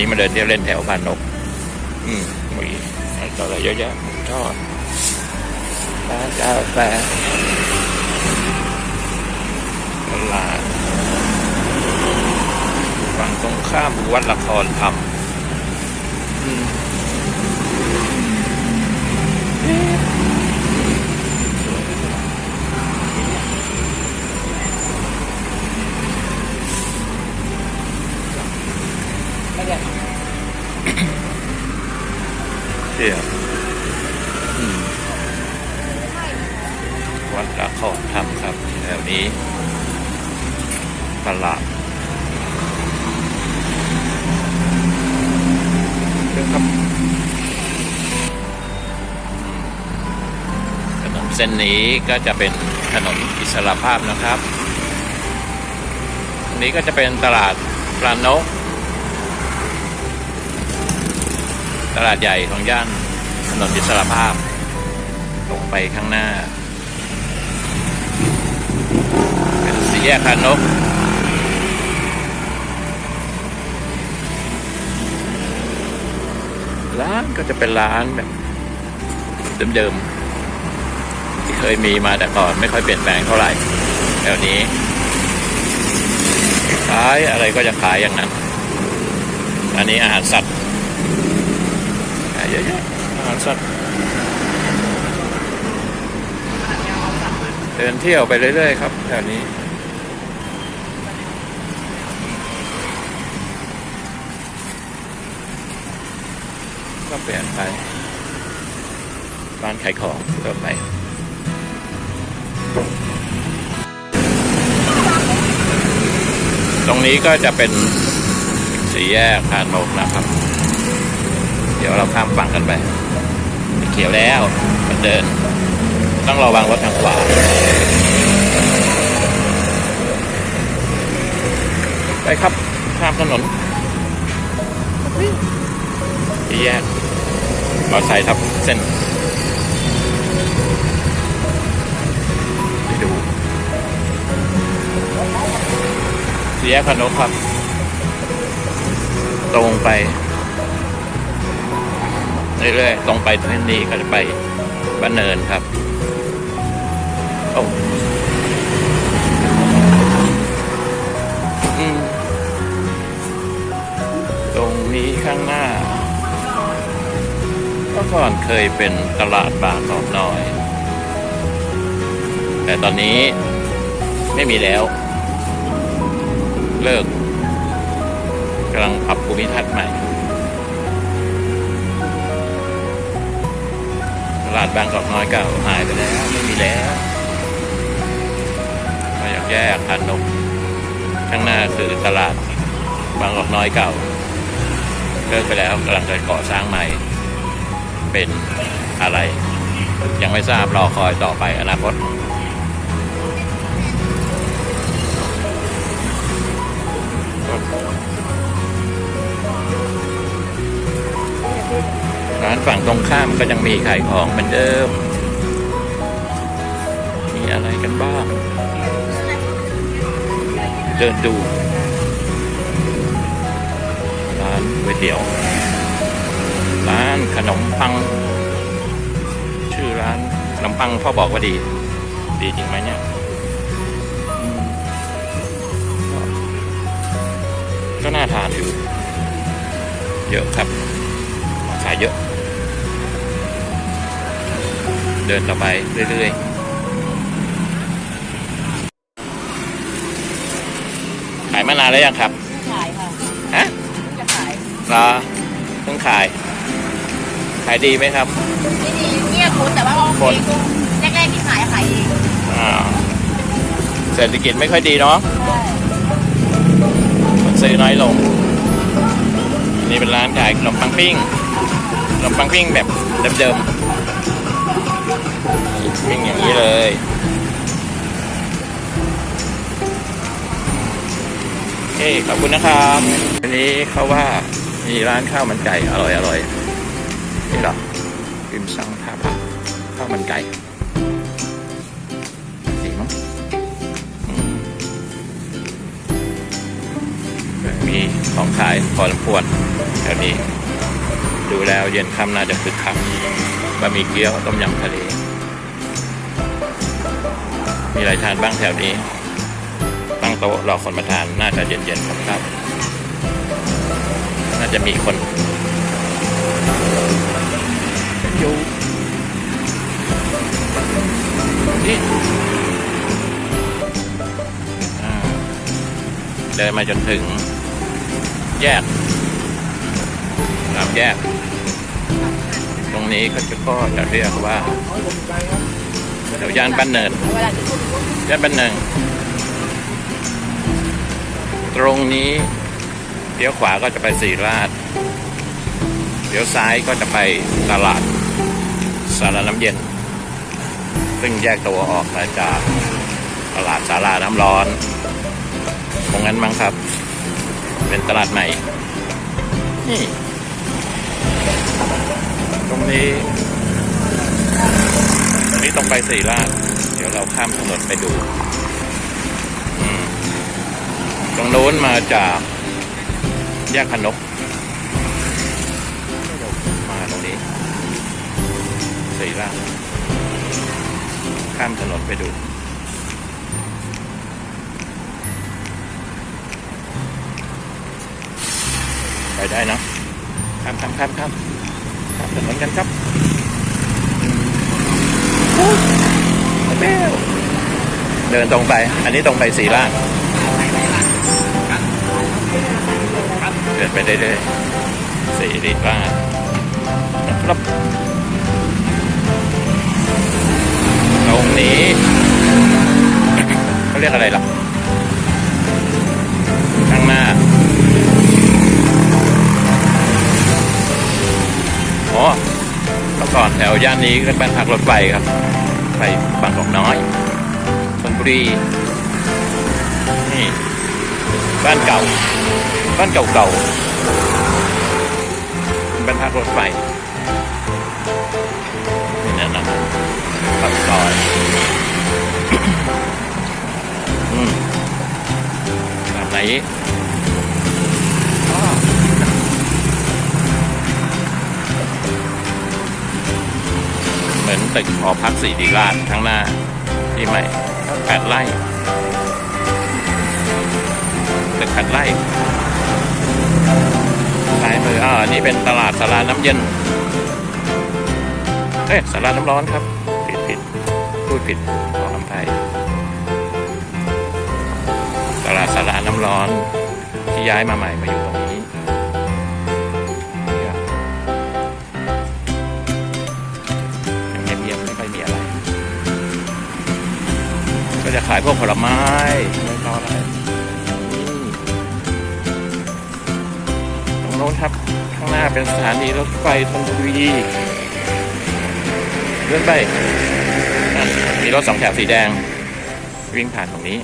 วันนี้มาเดินเที่ยวเล่นแถวพานนก อืมมีอะไรต่ออะไรเยอะแยะหมูทอดร้านกาแฟตลาดฝั่งตรงข้ามวัดละครธรรม เียวัดละครธรรมครับแถวนี้ตลาดเดี๋ยวครับถนนเส้นนี้ก็จะเป็นถนนอิสระภาพนะครับ ตรงนี้ก็จะเป็นตลาดปลานก ตลาดใหญ่ของย่านถนนอิสระภาพลงไปข้างหน้า เป็นสี่แยกพานกร้านก็จะเป็นร้านแบบเดิมๆที่เคยมีมาแต่ก่อนไม่ค่อยเปลี่ยนแปลงเท่าไหร่แถวนี้ขายอะไรก็จะขายอย่างนั้น อันนี้อาหารสัตว์ เยอะแยะอาหารสัตว์เดินเที่ยวไปเรื่อยๆครับแถวนี้ก็เปลี่ยนไปร้านขายของก็ไปตรงนี้ก็จะเป็นสีแยกพานนกนะครับ เดี๋ยวเราข้ามฝั่งกันไป เขียวแล้วมันเดิน ต้องระวังรถทางขวาไปครับข้ามถนนสี่แยกมอเตอร์ไซค์ทับเส้นไปดูสี่แยกพนกครับ ตรงไป เรื่อยๆตรงไปเส้นนี้ก็จะไปบ้านเนินครับโอ้มตรงนี้ข้างหน้าเมื่อก่อนเคยเป็นตลาดบางกอกน้อย แต่ตอนนี้ไม่มีแล้ว เลิกกำลังปรับภูมิทัศน์ใหม่ ลาดบางกอกน้อยเก่าหายไปแล้ว ไม่มีแล้วมาอยากแยกพันนกข้างหน้าคือตลาดบางกอกน้อยเก่าเลิกไปแล้วกำลังจะก่อสร้างใหม่ เป็นอะไร ยังไม่ทราบรอคอยต่อไปอนาคต ร้านฝั่งตรงข้ามก็ยังมีขายของเหมือนเดิม มีอะไรกันบ้าง เดินดูร้านก๋วยเตี๋ยว ร้านขนมปัง ชื่อร้านขนมปังพ่อบอกว่าดี ดีจริงไหมเนี่ยก็น่าทานอยู่ เยอะครับ ขายเยอะ เดินต่อไปเรื่อยๆ ขายมานานแล้วยังครับ ขายค่ะฮะจะขายรอเพิ่งขาย ขายดีไหมครับ ไม่ดีเงียบคุณแต่ว่าโอเคกุ้งแรกๆที่ขายขายเองอ่าเศรษฐกิจไม่ค่อยดีเนาะใช่คนซื้อน้อยลง นี่เป็นร้านขายขนมปังปิ้งขนมปังปิ้งแบบเดิมๆ ปิ้งอย่างนี้เลยโอเคขอบคุณนะครับ อันนี้เขาว่ามีร้านข้าวมันไก่อร่อยอร่อยๆนี่เหรอริมซังท่าพระข้าวมันไก่ดีมั้งอืมโอเคมีของขายพอสมควรแถวนี้ ดูแล้วเย็นค่ำน่าจะคึกคักบะหมี่เกี๊ยวต้มยำทะเล มีอะไรทานบ้างแถวนี้ ตั้งโต๊ะรอคนมาทานน่าจะเย็นๆครับ น่าจะมีคนอยู่นี่เดินมาจนถึง แยกสามแยก ตรงนี้ก็จะก็จะเรียกว่า แถวย่านบ้านเนินย่านบ้านเนินตรงนี้เลี้ยวขวาก็จะไปสีราชเลี้ยวซ้ายก็จะไปตลาดสารน้ำเย็น ซึ่งแยกตัวออกมาจากตลาดสาราน้ำร้อนตรงนั้นมั้งครับ เป็นตลาดใหม่นี่ตรงนี้ นี้ต้องไปสีราชเดี๋ยวเราข้ามถนนไปดู ตรงโน้นมาจากแยกพนกมาตรงนี้สีราชข้ามถนนไปดูไปได้นะข้ามข้ามข้ามข้ามข้ามถนนกันครับ เดินตรงไป อันนี้ตรงไปสีราชเดินไปเรื่อยๆสีราชนะครับตรงนี้เขาเรียกอะไรล่ะข้างหน้าอ๋อ มื่อก่อนแถวย่านนี้ก็เป็นพักรถไฟครับไปบางกอกน้อยชลบุรีนี่บ้านเก่า บ้านเก่าๆเป็นพักรถไฟนี่นั่นนะปากซอยอืมแบบไหน ตึกหอพักสีดีราชข้างหน้าที่ใหม่แปดไร่ตึกแปดไร่ซ้ายมืออ่านี่เป็นตลาดสาราน้ำเย็น เอ๊ะสาราน้ำร้อนครับ ผิดผิดพูดผิดขออภัยตลาดสาราน้ำร้อนที่ย้ายมาใหม่มาอยู่ตรงนี้ายพวกผลไม้ไม่ต้ออะไรตรงโน้นครับ ข้างหน้าเป็นสถานีรถไฟธนบุรีเลื่อนไป มีรถสองแถวสีแดง วิ่งผ่านตรงนี้